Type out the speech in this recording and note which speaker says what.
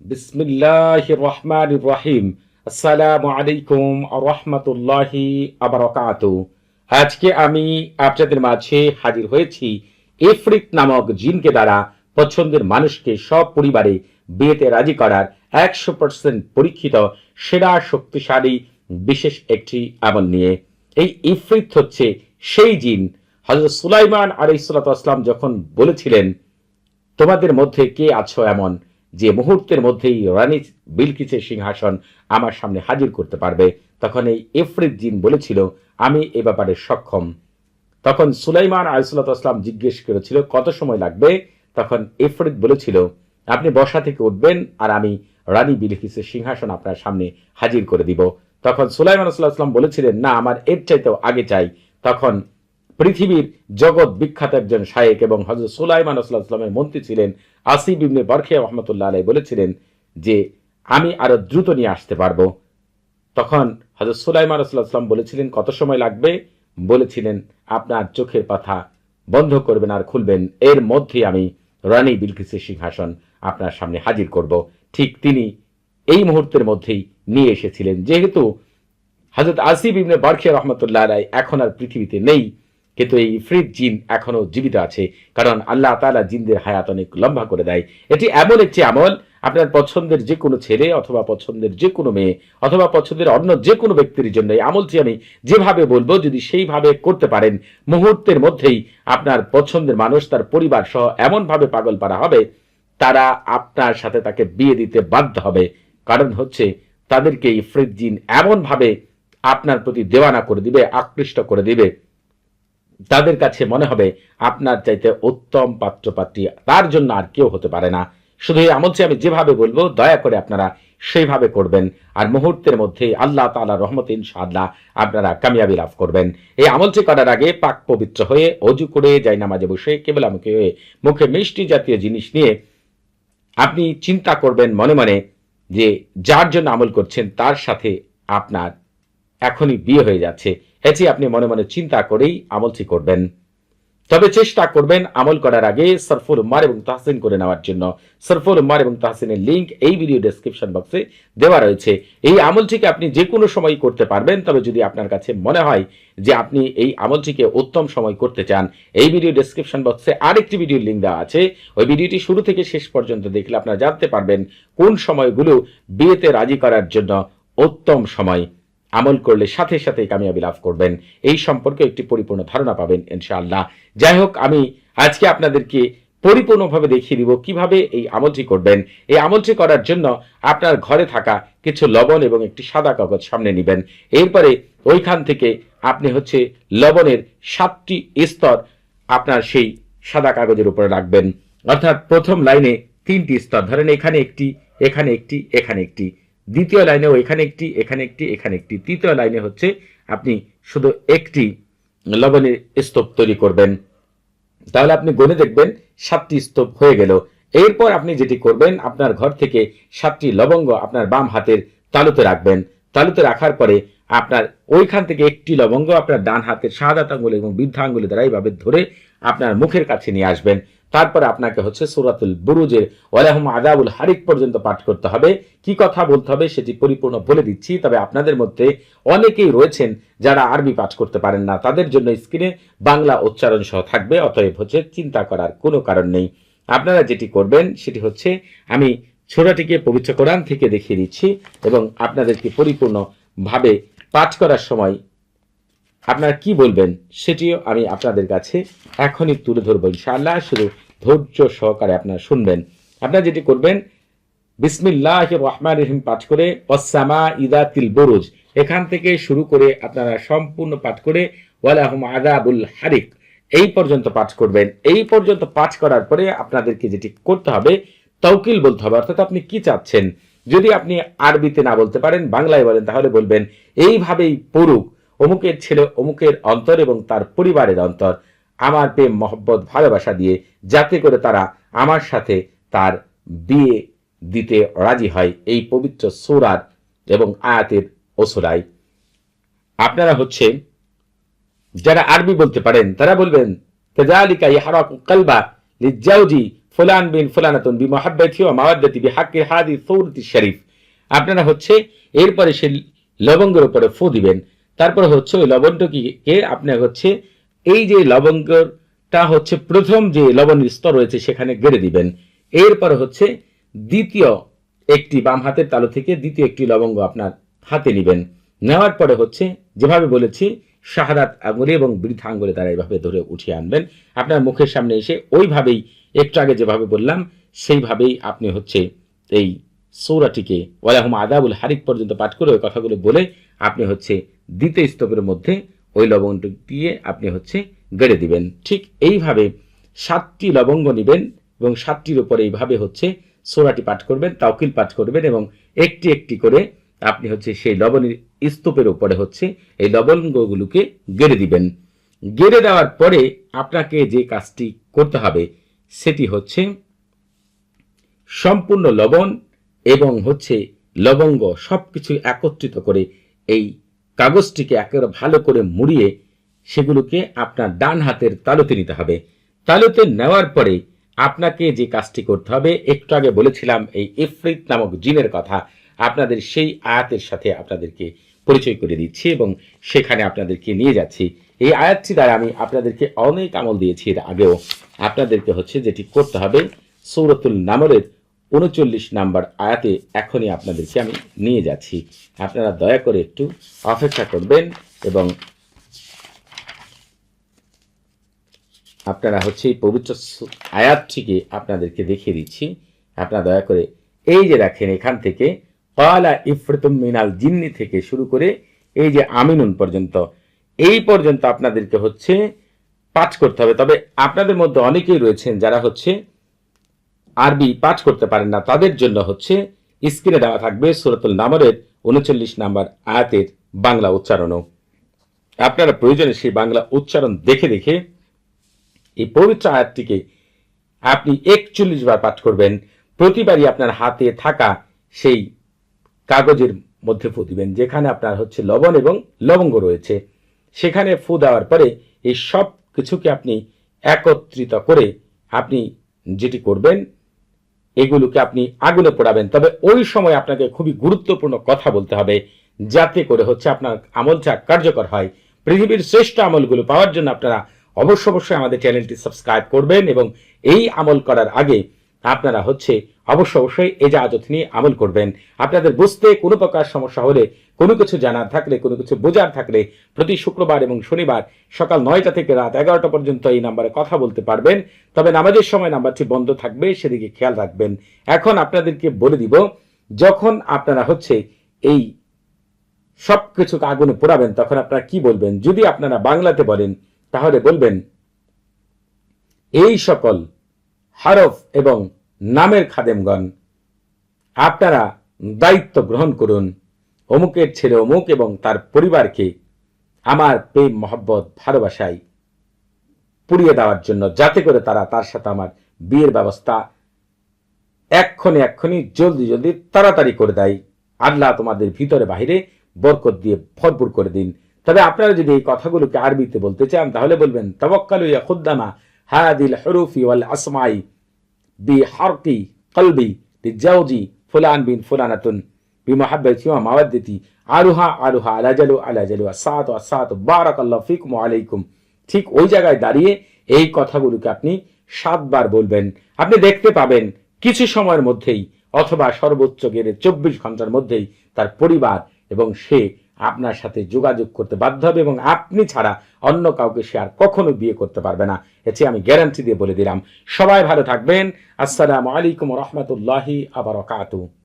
Speaker 1: বিসমিল্লাহ রহমান রহিম আসসালামু আলাইকুম রহমতুল্লাহি আবরকাত আজকে আমি আপনাদের মাঝে হাজির হয়েছি নামক জিনকে দ্বারা পছন্দের মানুষকে সব পরিবারে বিয়েতে রাজি করার একশো পার্সেন্ট পরীক্ষিত, সেরা, শক্তিশালী, বিশেষ একটি আমল নিয়ে। এই ইফরিত হচ্ছে সেই জিন। হজরত সুলাইমান আলাইসালাম যখন বলেছিলেন, তোমাদের মধ্যে কে আছো এমন? যে মুহূর্তের মধ্যেই রানী বিলকিসের সিংহাসন আমার সামনে হাজির করতে পারবে, তখন এই এফরিদ জিন বলেছিল, আমি এ ব্যাপারে সক্ষম। তখন সুলাইমান আলাইসাল্লাম জিজ্ঞেস করেছিল, কত সময় লাগবে? তখন এফরিদ বলেছিল, আপনি বসা থেকে উঠবেন আর আমি রানী বিলকিসের সিংহাসন আপনার সামনে হাজির করে দিব। তখন সুলাইমান সাল্লাহাম বলেছিলেন, না, আমার এর চাইতেও আগে চাই। তখন পৃথিবীর জগৎ বিখ্যাত একজন শায়েক এবং হজরত সুলাইমান আসলামের মন্ত্রী ছিলেন আসিব ইবনে বরখিয়া রহমতুল্লাহ আলাই বলেছিলেন যে, আমি আরও দ্রুত নিয়ে আসতে পারব। তখন হজরত সুলাইমান আসলাম বলেছিলেন, কত সময় লাগবে? বলেছিলেন, আপনার চোখের পাথা বন্ধ করবেন আর খুলবেন। এর মধ্যে আমি রানী বিলকিসের সিংহাসন আপনার সামনে হাজির করব। ঠিক তিনি এই মুহূর্তের মধ্যেই নিয়ে এসেছিলেন। যেহেতু হজরত আসিফ ইবনে বারখিয়া রহমতুল্লাহ আলাই এখন আর পৃথিবীতে নেই কিন্তু এই ইফরিত জিন এখনও জীবিত আছে, কারণ আল্লাহ তালা জিনদের হায়াত অনেক লম্বা করে দেয়। এটি এমন একটি আমল, আপনার পছন্দের যে কোনো ছেলে অথবা পছন্দের যে কোনো মেয়ে অথবা পছন্দের অন্য যে কোনো ব্যক্তির জন্য এই আমলটি আমি যেভাবে বলব, যদি সেইভাবে করতে পারেন, মুহূর্তের মধ্যেই আপনার পছন্দের মানুষ, তার পরিবার সহ এমনভাবে পাগল পারা হবে, তারা আপনার সাথে তাকে বিয়ে দিতে বাধ্য হবে। কারণ হচ্ছে, তাদেরকে ইফরিত জিন এমনভাবে আপনার প্রতি দেওয়ানা করে দিবে, আকৃষ্ট করে দিবে। তাদের কাছে মনে হবে আপনার চাইতে উত্তম পাত্রপাত্রী, তার জন্য আর কেউ হতে পারে না। শুধু এই আমলটি আমি যেভাবে বলব, দয়া করে আপনারা সেইভাবে করবেন। আর মুহূর্তের মধ্যে আল্লাহ তালা রহমত ইনশাআল্লাহ আপনারা কামিয়াবি লাভ করবেন। এই আমলটি করার আগে পাক পবিত্র হয়ে অজু করে যাই নামাজে বসে কেবল আমাকে হয়ে মুখে মিষ্টি জাতীয় জিনিস নিয়ে আপনি চিন্তা করবেন মনে মনে যে যার জন্য আমল করছেন, তার সাথে আপনার এখনই বিয়ে হয়ে যাচ্ছে। এটি আপনি মনে মনে চিন্তা করেই আমলটি করবেন। তবে চেষ্টা করবেন আমল করার আগে সরফুল উম্মার এবং তাহসিন করে নেওয়ার জন্য। সরফুল উম্মার এবং তাহসিনের লিঙ্ক এই ভিডিও ডেসক্রিপশন বক্সে দেওয়া রয়েছে। এই আমলটিকে আপনি যে কোনো সময় করতে পারবেন, তবে যদি আপনার কাছে মনে হয় যে আপনি এই আমলটিকে উত্তম সময় করতে চান, এই ভিডিও ডেসক্রিপশন বক্সে আরেকটি ভিডিওর লিঙ্ক দেওয়া আছে। ওই ভিডিওটি শুরু থেকে শেষ পর্যন্ত দেখলে আপনারা জানতে পারবেন কোন সময়গুলো বিয়েতে রাজি করার জন্য উত্তম সময়। আমল করলে সাথে সাথে কামিয়াবি লাভ করবেন। এই সম্পর্কে একটি পরিপূর্ণ ধারণা পাবেন ইনশাআল্লাহ। যাই হোক, আমি আজকে আপনাদেরকে পরিপূর্ণভাবে দেখিয়ে দিব কীভাবে এই আমলটি করবেন। এই আমলটি করার জন্য আপনার ঘরে থাকা কিছু লবণ এবং একটি সাদা কাগজ সামনে নেবেন। এরপরে ওইখান থেকে আপনি হচ্ছে লবণের সাতটি স্তর আপনার সেই সাদা কাগজের উপরে রাখবেন। অর্থাৎ প্রথম লাইনে তিনটি স্তর। ধরেন এখানে একটি এখানে একটি এখানে একটি। দ্বিতীয় লাইনেও এখানে একটি এখানে একটি এখানে একটি। তৃতীয় লাইনে হচ্ছে আপনি শুধু একটি লবণের স্তূপ তৈরি করবেন। তাহলে আপনি গণে দেখবেন সাতটি স্তূপ হয়ে গেল। এরপর আপনি যেটি করবেন, আপনার ঘর থেকে সাতটি লবঙ্গ আপনার বাম হাতের তালুতে রাখবেন। তালুতে রাখার পরে আপনার ওইখান থেকে একটি লবঙ্গ আপনার ডান হাতের শাহাদাত আঙ্গুল এবং বৃদ্ধা আঙ্গুলে দ্বারা এইভাবে ধরে আপনার মুখের কাছে নিয়ে আসবেন। তারপরে আপনাকে হচ্ছে সুরাতুল বুরুজের ওয়ালাহম আদাবুল হারিক পর্যন্ত পাঠ করতে হবে। কি কথা বলতে হবে সেটি পরিপূর্ণ বলে দিচ্ছি, তবে আপনাদের মধ্যে অনেকেই রয়েছেন যারা আরবি পাঠ করতে পারেন না, তাদের জন্য স্ক্রিনে বাংলা উচ্চারণ সহ থাকবে, অতএব হচ্ছে চিন্তা করার কোনো কারণ নেই। আপনারা যেটি করবেন সেটি হচ্ছে, আমি ছোড়াটিকে পবিত্র কোরআন থেকে দেখিয়ে দিচ্ছি এবং আপনাদেরকে পরিপূর্ণভাবে পাঠ করার সময় আপনারা কি বলবেন সেটিও আমি আপনাদের কাছে এখনই তুলে ধরবো ইনশাআল্লাহ। শুধু ধৈর্য সহকারে আপনারা শুনবেন। আপনারা যেটি করবেন বিসমিল্লাহ রহমান রহিম পাঠ করে অসামা ইদা তিল বরুজ, এখান থেকে শুরু করে আপনারা সম্পূর্ণ পাঠ করে, ওয়ালাহুম আদাবুল হারিক, এই পর্যন্ত পাঠ করবেন। এই পর্যন্ত পাঠ করার পরে আপনাদেরকে যেটি করতে হবে তৌকিল বলতে হবে। অর্থাৎ আপনি কি চাচ্ছেন? যদি আপনি আরবিতে না বলতে পারেন, বাংলায় বলেন, তাহলে বলবেন, এইভাবেই পড়ুক। অমুকের ছেলে, অমুকের অন্তর এবং তার পরিবারের অন্তর। আমার প্রেম, মহব্বত, ভালোবাসা দিয়ে যাতে করে তারা আমার সাথে তার বিয়ে দিতে রাজি হয়, এই পবিত্র সুরার এবং আয়াতের ওসুরাই আপনারা হচ্ছে, যারা আরবি বলতে পারেন, তারা বলবেন কেজালিকা ইহারাকু কালবা লিজাউজি ফুলান বিন ফুলানাতুন বি মহাব্বতি ও মাওয়াদ্দাতি বি হাক্কি হাদি সৌরতি শরীফ। আপনারা হচ্ছে, এরপরে সে লবঙ্গের উপরে ফু দিবেন। তারপরে হচ্ছে ওই লবণটুকিকে আপনার হচ্ছে এই যে লবঙ্গটা হচ্ছে প্রথম যে লবণের স্তর রয়েছে সেখানে গেড়ে দিবেন। এরপরে হচ্ছে দ্বিতীয় একটি বাম হাতের তালু থেকে দ্বিতীয় একটি লবঙ্গ আপনার হাতে নেবেন। নেওয়ার পরে হচ্ছে যেভাবে বলেছি, শাহাদাত আঙুলে এবং বৃদ্ধা আঙুলে তারা এইভাবে ধরে উঠিয়ে আনবেন। আপনার মুখের সামনে এসে ওইভাবেই, একটু আগে যেভাবে বললাম, সেইভাবেই আপনি হচ্ছে এই সৌরাটিকে ওয়ালাহুম আদাবুল হারিক পর্যন্ত পাঠ করে ওই কথাগুলো বলে আপনি হচ্ছে দ্বিতীয় স্তবের মধ্যে ওই লবঙ্গটি দিয়ে আপনি হচ্ছে গেড়ে দিবেন। ঠিক এইভাবে সাতটি লবঙ্গ নেবেন এবং সাতটির উপরে এইভাবে হচ্ছে সোরাটি পাঠ করবেন, তাওকিল পাঠ করবেন এবং একটি একটি করে আপনি হচ্ছে সেই লবণের স্তূপের উপরে হচ্ছে এই লবঙ্গগুলোকে গেড়ে দিবেন। গেড়ে দেওয়ার পরে আপনাকে যে কাজটি করতে হবে সেটি হচ্ছে সম্পূর্ণ লবণ এবং হচ্ছে লবঙ্গ সবকিছু একত্রিত করে এই কাগজটিকে একেবারে ভালো করে মুড়িয়ে সেগুলোকে আপনার ডান হাতের তালুতে নিতে হবে। তালুতে নেওয়ার পরে আপনাকে যে কাজটি করতে হবে, একটু আগে বলেছিলাম এই ইফরিত নামক জিনের কথা, আপনাদের সেই আয়াতের সাথে আপনাদেরকে পরিচয় করে দিচ্ছি এবং সেখানে আপনাদেরকে নিয়ে যাচ্ছি। এই আয়াতটি দ্বারা আমি আপনাদেরকে অনেক আমল দিয়েছি এর আগেও। আপনাদেরকে হচ্ছে যেটি করতে হবে, সৌরতুল নামরের উনচল্লিশ নাম্বার আয়াতে এখনই আপনাদেরকে আমি নিয়ে যাচ্ছি। আপনারা দয়া করে একটু অপেক্ষা করবেন এবং আপনারা হচ্ছে এই পবিত্র আয়াতটিকে আপনাদেরকে দেখিয়ে দিচ্ছি। আপনারা দয়া করে এই যে দেখেন এখান থেকে পালা ইফরতুম মিনাল জিন্নি থেকে শুরু করে এই যে আমিনুন পর্যন্ত, এই পর্যন্ত আপনাদেরকে হচ্ছে পাঠ করতে হবে। তবে আপনাদের মধ্যে অনেকেই রয়েছেন যারা হচ্ছে আরবি পাঠ করতে পারেন না, তাদের জন্য হচ্ছে স্ক্রিনে দেওয়া থাকবে সুরতুল নামরের উনচল্লিশ নাম্বার আয়াতের বাংলা উচ্চারণও। আপনারা প্রয়োজনে সেই বাংলা উচ্চারণ দেখে দেখে এই পবিত্র আয়াতটিকে আপনি একচল্লিশ বার পাঠ করবেন, প্রতিবারই আপনার হাতে থাকা সেই কাগজের মধ্যে ফু দিবেন, যেখানে আপনার হচ্ছে লবণ এবং লবঙ্গ রয়েছে। সেখানে ফু দেওয়ার পরে এই সব কিছুকে আপনি একত্রিত করে আপনি যেটি করবেন এগুলোকে আপনি আগুনে পোড়াবেন। তবে ওই সময় আপনাকে খুবই গুরুত্বপূর্ণ কথা বলতে হবে, যাতে করে হচ্ছে আপনার আমলটা কার্যকর হয়। পৃথিবীর শ্রেষ্ঠ আমলগুলো পাওয়ার জন্য আপনারা অবশ্য অবশ্যই আমাদের চ্যানেলটি সাবস্ক্রাইব করবেন এবং এই আমল করার আগে আপনারা হচ্ছে অবশ্য অবশ্যই এজাজত নিয়ে আমল করবেন। আপনাদের বুঝতে কোনো প্রকার সমস্যা হলে, কোনো কিছু জানার থাকলে, কোনো কিছু বোঝার থাকলে প্রতি শুক্রবার এবং শনিবার সকাল নয়টা থেকে রাত এগারোটা পর্যন্ত এই নাম্বারে কথা বলতে পারবেন। তবে নামাজের সময় নাম্বারটি বন্ধ থাকবে, সেদিকে খেয়াল রাখবেন। এখন আপনাদেরকে বলে দিব, যখন আপনারা হচ্ছে এই সব কিছুকে আগুনে পোড়াবেন, তখন আপনারা কি বলবেন? যদি আপনারা বাংলাতে বলেন, তাহলে বলবেন, এই সকল হরফ এবং নামের খাদেমগণ। আপনারা দায়িত্ব গ্রহণ করুন। অমুকের ছেলে অমুক এবং তার পরিবারকে আমার প্রেম, মহব্বত ভালোবাসায় পুড়িয়ে দেওয়ার জন্য, যাতে করে তারা তার সাথে আমার বিয়ের ব্যবস্থা এক্ষণে এক্ষণি জলদি জলদি তাড়াতাড়ি করে দেয়। আল্লাহ তোমাদের ভিতরে বাহিরে বরকত দিয়ে ভরপুর করে দিন। তবে আপনারা যদি এই কথাগুলোকে আরবিতে বলতে চান, তাহলে বলবেন তবক্কালু খুদ্দামা হাদিল হরুফি ওয়াল আসমাই বি হারকি কলবি লিজাউজি ফুলান বিন ফুলানাতুন بمحبتي ومودتي আরুহা আরুহা আলাজালু আলাজালু আসাত আসাত বারাকাল্লাহ ফিকুম আলাইকুম ঠিক ওই জায়গায় দাঁড়িয়ে এই কথাগুলোকে আপনি সাতবার বলবেন আপনি দেখতে পাবেন কিছু সময়ের মধ্যেই অথবা সর্বোচ্চ গেলে চব্বিশ ঘন্টার মধ্যেই তার পরিবার এবং সে আপনার সাথে যোগাযোগ করতে বাধ্য হবে এবং আপনি ছাড়া অন্য কাউকে সে আর কখনো বিয়ে করতে পারবে না এতে আমি গ্যারান্টি দিয়ে বলে দিলাম। সবাই ভালো থাকবেন। আসসালামু আলাইকুম রহমতুল্লাহি আবার